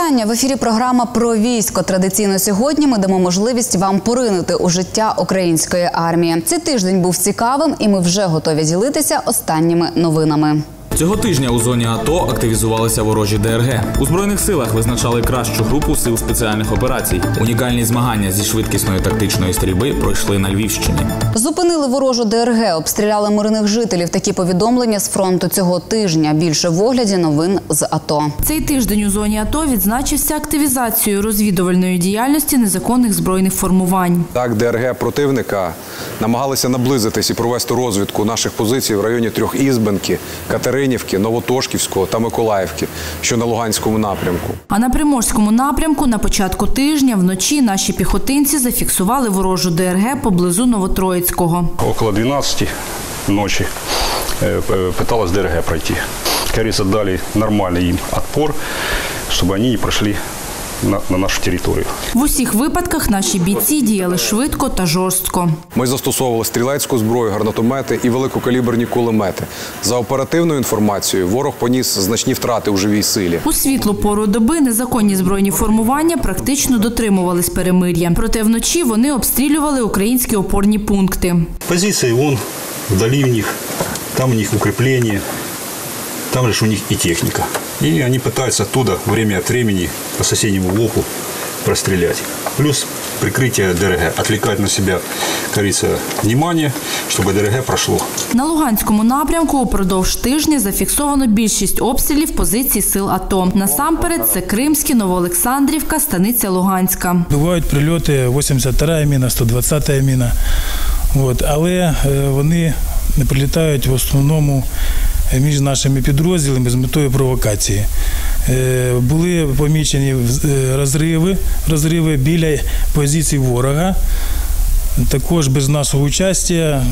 Вітання в ефірі. Програма про військо. Традиційно сьогодні ми дамо можливість вам поринути у життя української армії. Цей тиждень був цікавим, і ми вже готові ділитися останніми новинами. Цього тижня у зоні АТО активізувалися ворожі ДРГ. У збройних силах визначали кращу групу сил спеціальних операцій. Унікальні змагання зі швидкісної тактичної стрільби пройшли на Львівщині. Зупинили ворожу ДРГ, обстріляли мирних жителів. Такі повідомлення з фронту цього тижня. Більше в огляді новин з АТО. Цей тиждень у зоні АТО відзначився активізацією розвідувальної діяльності незаконних збройних формувань. Так, ДРГ противника намагалися наблизитись і провести розвідку наших позицій в районі трьох Ізбенки, Катеринівки, Новотошківського та Миколаївки, що на Луганському напрямку. А на приморському напрямку на початку тижня вночі наші піхотинці зафіксували ворожу ДРГ поблизу Новотроїцького. около 12 ночи э, п- пыталась ДРГ пройти. Как говорится, дали нормальный им отпор, чтобы они не прошли на, на нашу территорию. В усіх випадках наші бійці діяли швидко та жорстко. Ми застосовували стрілецьку зброю, гранатомети і великокаліберні кулемети. За оперативною інформацією, ворог поніс значні втрати у живій силі. У світлу пору доби незаконні збройні формування практично дотримувались перемир'я. Проте вночі вони обстрілювали українські опорні пункти. Позиции вон, вдали у них, там у них укрепление, там же ж у них и техника. И они пытаются оттуда время от времени по соседнему ВОПу прострелять. Плюс прикрытие ДРГ, отвлекать на себя, как говорится, внимание, чтобы ДРГ прошло. На Луганському напрямку упродовж тижня зафіксовано більшість обстрілів позицій сил АТО. Насамперед це Кримські, Новоолександрівка, станиця Луганська. Бувають прильоти 82 міна, 120 міна. От. Але е, вони не прилітають в основному е, між нашими підрозділами з метою провокації. Е, Були помічені е, розриви, розриви біля позицій ворога. Також без нашого участя, е,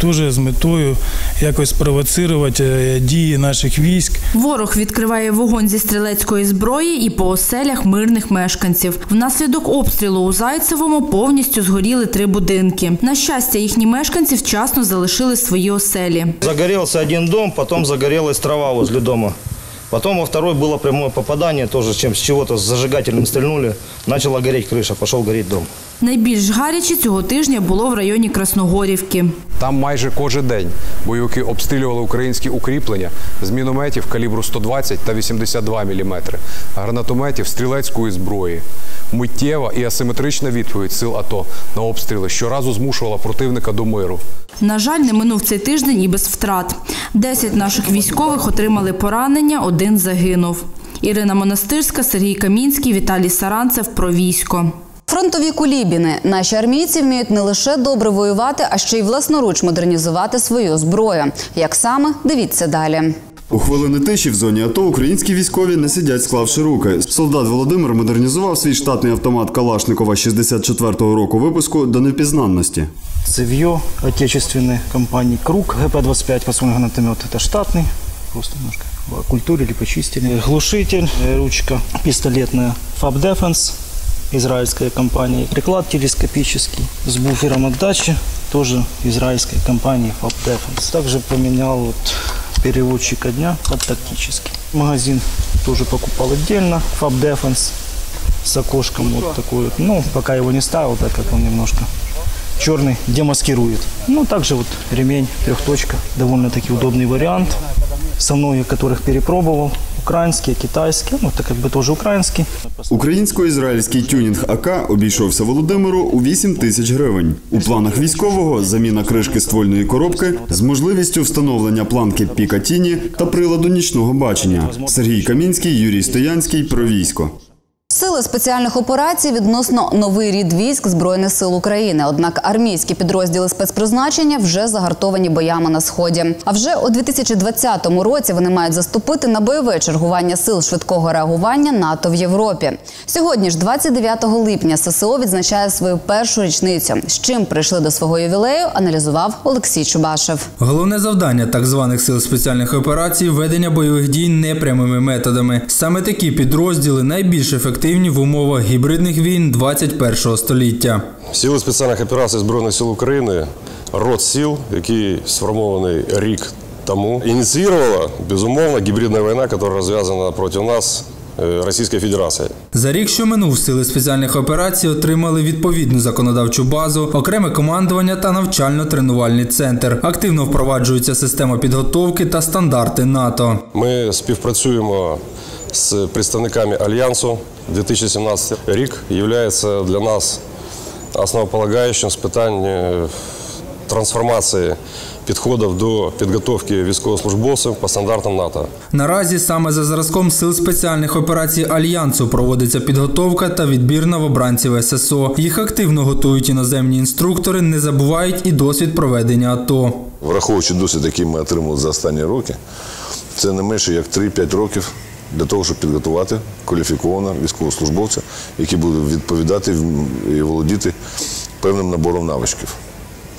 теж з метою якось спровоцирувати е, дії наших військ. Ворог відкриває вогонь зі стрілецької зброї і по оселях мирних мешканців. Внаслідок обстрілу у Зайцевому повністю згоріли три будинки. На щастя, їхні мешканці вчасно залишили свої оселі. Загорелся один дом, потом загорелась трава возле дома. Потом во второй было прямое попадание, тоже чем с чего-то с зажигательным стрельнули. Начала гореть крыша, пошел гореть дом. Найбільш гаряче цього тижня було в районі Красногорівки. Там майже кожен день бойовики обстрілювали українські укріплення з мінометів калібру 120 та 82 мм, гранатометів стрілецької зброї. Миттєва і асиметрична відповідь сил АТО на обстріли щоразу змушувала противника до миру. На жаль, не минув цей тиждень і без втрат. Десять наших військових отримали поранення, один загинув. Ірина Монастирська, Сергій Камінський, Віталій Саранцев про військо. Фронтові кулібіни. Наші армійці вміють не лише добре воювати, а ще й власноруч модернізувати свою зброю. Як саме дивіться далі. У хвилини тиші в зоні АТО українські військові не сидять, склавши руки. Солдат Володимир модернізував свій штатний автомат Калашникова 64-го року випуску до непізнанності. Цевье отечественной компании «Круг» ГП-25 патронный гранатомет. Это штатный, просто немножко культурили, почистили. Глушитель, э, ручка пистолетная «Фаб Defense» израильской компании. Приклад телескопический с буфером отдачи, тоже израильской компании «Фаб Defense». Также поменял вот переводчика дня под тактический. Магазин тоже покупал отдельно «Фаб Defense» с окошком вот такой вот. Ну, пока его не ставил, так как он немножко черный демаскирует. Ну, также вот ремень, трехточка, довольно-таки удобный вариант. Со многих которых перепробовал. Украинские, китайське, ну, так якби теж українське. Українсько-ізраїльський тюнінг АК обійшовся Володимиру у 8 тисяч гривень. У планах військового заміна кришки ствольної коробки з можливістю встановлення планки Пікатіні та приладу нічного бачення. Сергій Камінський, Юрій Стоянський про військо. Сили спеціальних операцій відносно новий рід військ Збройних сил України. Однак армійські підрозділи спецпризначення вже загартовані боями на сході. А вже у 2020 році вони мають заступити на бойове чергування сил швидкого реагування НАТО в Європі. Сьогодні ж, 29 липня, ССО відзначає свою першу річницю. З чим прийшли до свого ювілею, аналізував Олексій Чубашев. Головне завдання так званих сил спеціальних операцій ведення бойових дій непрямими методами. Саме такі підрозділи найбільш ефективні в умовах гібридних війн 21 століття. Сили спеціальних операцій Збройних сил України, род сил, який сформований рік тому, ініціювала, безумовно, гібридна війна, яка розв'язана проти нас э, Российской Федерации. За рік, що минув, сили спеціальних операцій отримали відповідну законодавчу базу, окреме командування та навчально-тренувальний центр. Активно впроваджується система підготовки та стандарти НАТО. Ми співпрацюємо з представниками Альянсу. 2017 рік є для нас основополагаючим з питань е, трансформації підходів до підготовки військовослужбовців по стандартам НАТО. Наразі саме за зразком сил спеціальних операцій Альянсу проводиться підготовка та відбір новобранців ССО. Їх активно готують іноземні інструктори, не забувають і досвід проведення АТО. Враховуючи досвід, який ми отримали за останні роки, це не менше як 3-5 років для того, щоб підготувати кваліфікованого військовослужбовця, який буде відповідати і володіти певним набором навичків,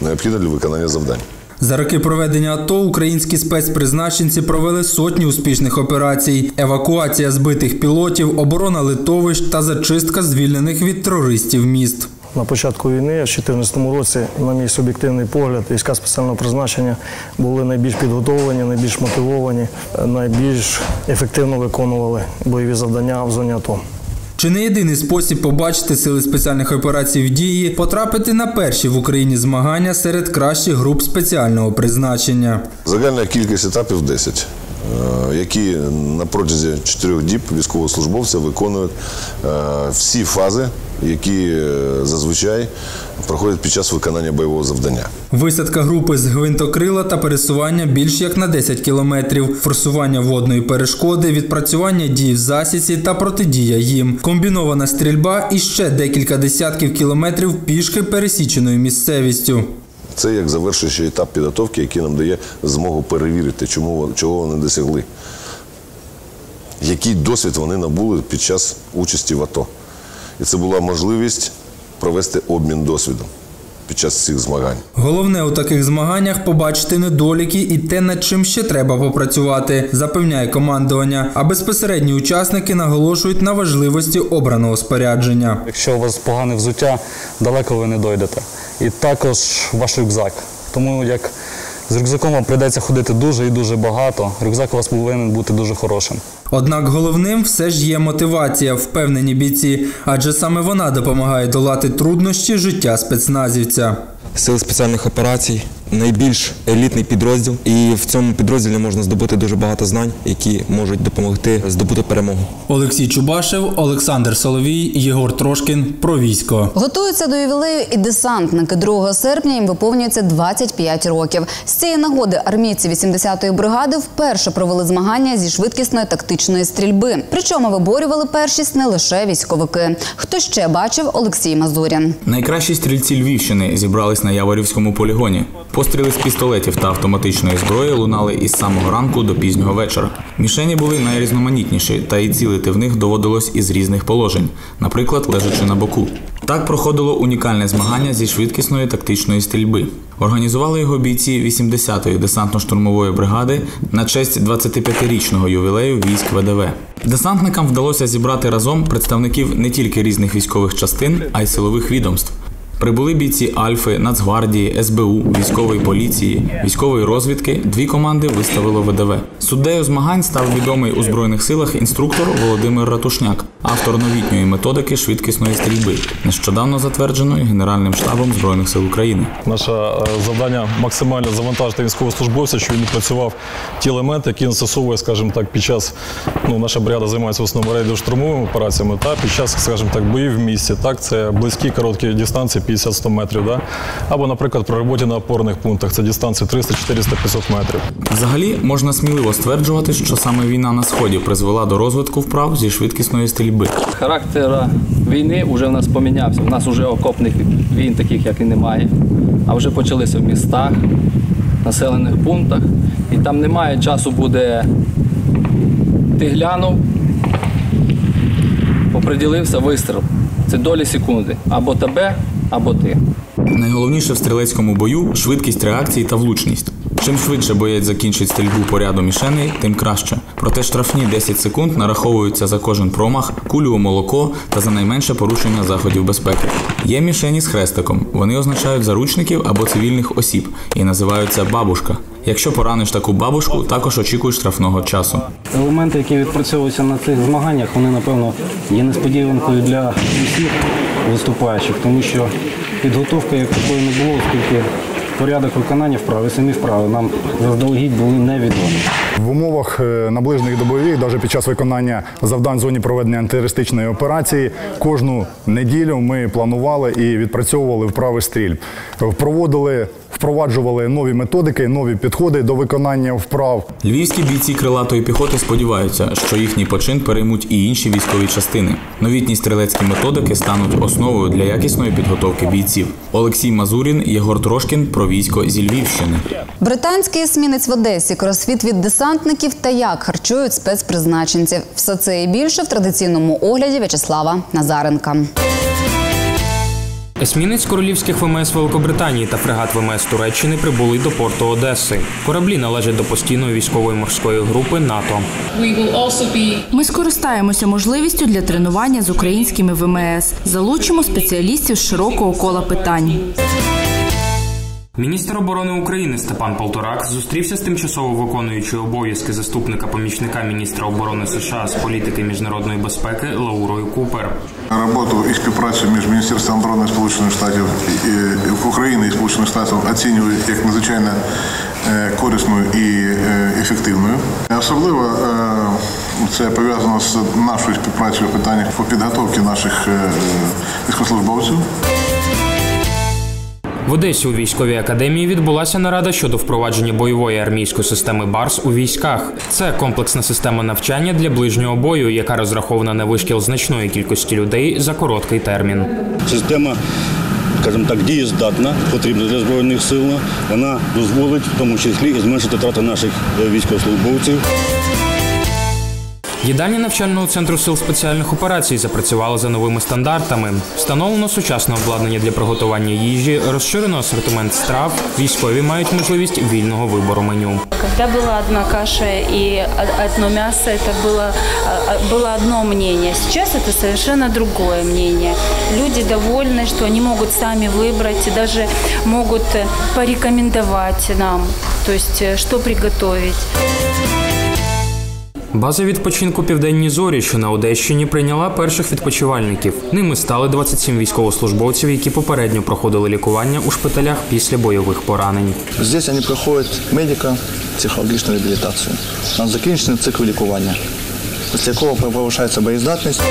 необхідно для виконання завдань. За роки проведення АТО українські спецпризначенці провели сотні успішних операцій: евакуація збитих пілотів, оборона литовищ та зачистка звільнених від терористів міст. На початку війни, в 2014 році, на мій суб'єктивний погляд, війська спеціального призначення були найбільш підготовлені, найбільш мотивовані, найбільш ефективно виконували бойові завдання в зоні АТО. Чи не єдиний спосіб побачити сили спеціальних операцій в дії, потрапити на перші в Україні змагання серед кращих груп спеціального призначення? Загальна кількість етапів 10, е, які на протязі 4 діб військовослужбовці виконують е, всі фази, які е, зазвичай проходять під час виконання бойового завдання. Висадка групи з гвинтокрила та пересування більш як на 10 кілометрів, форсування водної перешкоди, відпрацювання дій в засіці та протидія їм, комбінована стрільба і ще декілька десятків кілометрів пішки пересіченою місцевістю. Це як завершуючий етап підготовки, який нам дає змогу перевірити, чому чого вони досягли, який досвід вони набули під час участі в АТО. І це була можливість провести обмін досвідом під час цих змагань. Головне у таких змаганнях побачити недоліки і те, над чим ще треба попрацювати, запевняє командування. А безпосередні учасники наголошують на важливості обраного спорядження. Якщо у вас погане взуття, далеко ви не дойдете. І також ваш рюкзак. Тому як з рюкзаком вам прийдеться ходити дуже і дуже багато. Рюкзак у вас повинен бути дуже хорошим. Однак головним все ж є мотивація, впевнені бійці, адже саме вона допомагає долати труднощі життя спецназівця. Сили спеціальних операцій найбільш елітний підрозділ, і в цьому підрозділі можна здобути дуже багато знань, які можуть допомогти здобути перемогу. Олексій Чубашев, Олександр Соловій, Єгор Трошкін про військо. Готуються до ювілею і десантники. 2 серпня їм виповнюється 25 років. З цієї нагоди армійці 80-ї бригади вперше провели змагання зі швидкісної тактичної стрільби. Причому виборювали першість не лише військовики. Хто ще бачив Олексій Мазурін? Найкращі стрільці Львівщини зібрались на Яворівському полігоні. Постріли з пістолетів та автоматичної зброї лунали із самого ранку до пізнього вечора. Мішені були найрізноманітніші, та і цілити в них доводилось із різних положень, наприклад, лежачи на боку. Так проходило унікальне змагання зі швидкісної тактичної стрільби. Організували його бійці 80-ї десантно-штурмової бригади на честь 25-річного ювілею військ ВДВ. Десантникам вдалося зібрати разом представників не тільки різних військових частин, а й силових відомств. Прибули бійці Альфи, Нацгвардії, СБУ, військової поліції, військової розвідки. Дві команди виставило ВДВ. Суддею змагань став відомий у збройних силах інструктор Володимир Ратушняк, автор новітньої методики швидкісної стрільби, нещодавно затвердженої Генеральним штабом збройних сил України. Наше е, завдання максимально завантажити військовослужбовця, щоб він працював ті елементи, які застосовує, скажімо так, під час ну наша бригада займається в основному рейдово-штурмовими операціями та під час, скажімо так, боїв в місті. Так, це близькі короткі дистанції. 50-100 метрів. Да? Або, наприклад, при роботі на опорних пунктах це дистанції 300, 400, 500 метрів. Взагалі можна сміливо стверджувати, що саме війна на сході призвела до розвитку вправ зі швидкісної стрільби. Характер війни вже в нас помінявся. У нас вже окопних війн, таких як і немає. А вже почалися в містах, населених пунктах, і там немає часу буде. Ти глянув, оприділився вистріл. Це долі секунди. Або тебе, або ти. Найголовніше в стрілецькому бою швидкість реакції та влучність. Чим швидше боєць закінчить стрільбу по ряду мішеней, тим краще. Проте штрафні 10 секунд нараховуються за кожен промах, кулю у молоко та за найменше порушення заходів безпеки. Є мішені з хрестиком. Вони означають заручників або цивільних осіб і називаються бабушка. Якщо пораниш таку бабушку, також очікуй штрафного часу. Елементи, які відпрацьовуються на цих змаганнях, вони напевно є несподіванкою для усіх виступаючих, тому що підготовка як такої не було, оскільки порядок виконання вправи, і самі вправи нам заздалегідь були невідомі. В умовах е, наближених до бойових, навіть під час виконання завдань в зоні проведення антитерористичної операції, кожну неділю ми планували і відпрацьовували вправи стрільб. Впроводили, впроваджували нові методики, нові підходи до виконання вправ. Львівські бійці крилатої піхоти сподіваються, що їхній почин переймуть і інші військові частини. Новітні стрілецькі методики стануть основою для якісної підготовки бійців. Олексій Мазурін, Єгор Трошкін про військо зі Львівщини. Британський есмінець в Одесі, кросфіт від десантників та як харчують спецпризначенців. Все це і більше в традиційному огляді В'ячеслава Назаренка. Есмінець королівських ВМС Великобританії та фрегат ВМС Туреччини прибули до порту Одеси. Кораблі належать до постійної військової морської групи НАТО. Ми скористаємося можливістю для тренування з українськими ВМС. Залучимо спеціалістів з широкого кола питань. Міністр оборони України Степан Полторак зустрівся з тимчасово виконуючою обов'язки заступника помічника міністра оборони США з політики міжнародної безпеки Лаурою Купер. Роботу і співпрацю між Міністерством оборони Сполучених Штатів і- України і Сполучених Штатів оцінюють як надзвичайно е, корисною і е, ефективною. Особливо е, це пов'язано з нашою співпрацею в питаннях по підготовці наших військовослужбовців. В Одесі у військовій академії відбулася нарада щодо впровадження бойової армійської системи БАРС у військах. Це комплексна система навчання для ближнього бою, яка розрахована на вишкіл значної кількості людей за короткий термін. Система, скажімо так, дієздатна, потрібна для збройних сил. Вона дозволить в тому числі і зменшити втрати наших е, військовослужбовців. Їдальня навчального центру сил спеціальних операцій запрацювала за новими стандартами. Встановлено сучасне обладнання для приготування їжі, розширено асортимент страв. Військові мають можливість вільного вибору меню. Когда была одна каша и о- одно мясо, это было, а, а, было одно мнение. Сейчас это совершенно другое мнение. Люди довольны, что они могут сами выбрать и даже могут э, порекомендовать нам, то есть э, что приготовить. База відпочинку Південні Зорі, що на Одещині, прийняла перших відпочивальників. Ними стали 27 військовослужбовців, які попередньо проходили лікування у шпиталях після бойових поранень. Здесь вони проходять медико психологічну реабілітацію. На закінчений цикл лікування, після якого повишається боєздатність.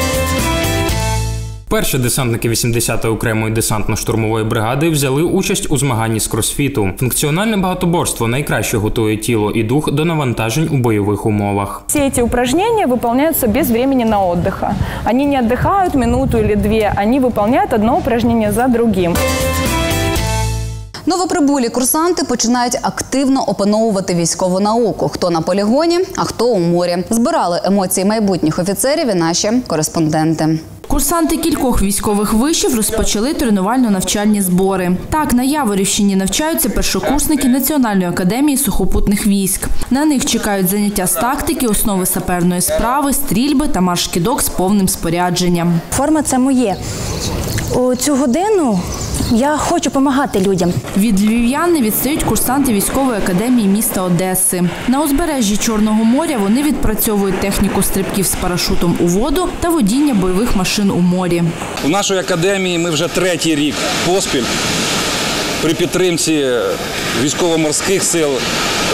Перші десантники 80-ї окремої десантно-штурмової бригади взяли участь у змаганні з кросфіту. Функціональне багатоборство найкраще готує тіло і дух до навантажень у бойових умовах. Все эти упражнения выполняются без времени на отдыха. Они не отдыхают минуту или две, они выполняют одно упражнение за другим. Новоприбулі курсанти починають активно опановувати військову науку. Хто на полігоні, а хто у морі. Збирали емоції майбутніх офіцерів і наші кореспонденти. Курсанти кількох військових вишів розпочали тренувально-навчальні збори. Так, на Яворівщині навчаються першокурсники Національної академії сухопутних військ. На них чекають заняття з тактики, основи саперної справи, стрільби та марш-кідок з повним спорядженням. Форма це моє. Цю годину я хочу допомагати людям. Від львів'ян не відстають курсанти військової академії міста Одеси. На узбережжі Чорного моря вони відпрацьовують техніку стрибків з парашутом у воду та водіння бойових машин у морі. У нашої академії ми вже третій рік поспіль при підтримці військово-морських сил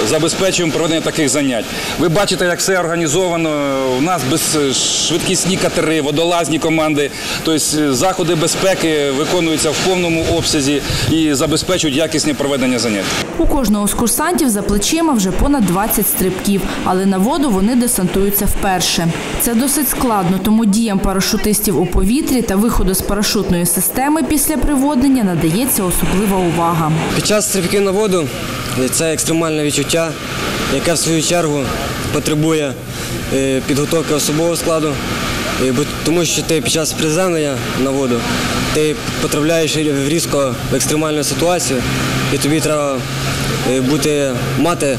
забезпечуємо проведення таких занять. Ви бачите, як все організовано. У нас безшвидкісні катери, водолазні команди, тобто заходи безпеки виконуються в повному обсязі і забезпечують якісне проведення занять. У кожного з курсантів за плечима вже понад 20 стрибків, але на воду вони десантуються вперше. Це досить складно, тому діям парашутистів у повітрі та виходу з парашутної системи після приводнення надається особлива увага. Під час стрибків на воду це екстремальне відчуття, яке в свою чергу потребує е, підготовки особового складу, Е, тому що ти під час приземлення на воду ти потрапляєш різко в екстремальну ситуацію, і тобі треба е, бути, мати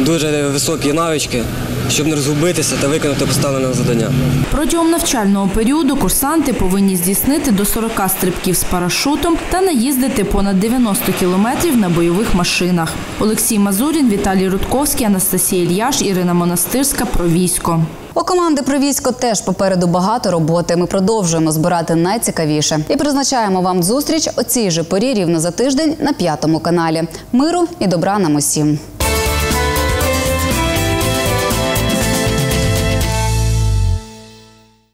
дуже високі навички щоб не розгубитися та виконати поставлене завдання. Протягом навчального періоду курсанти повинні здійснити до 40 стрибків з парашутом та наїздити понад 90 кілометрів на бойових машинах. Олексій Мазурін, Віталій Рудковський, Анастасія Ільяш, Ірина Монастирська про військо. У команди про військо теж попереду багато роботи. Ми продовжуємо збирати найцікавіше і призначаємо вам зустріч о цій же порі рівно за тиждень на п'ятому каналі. Миру і добра нам усім.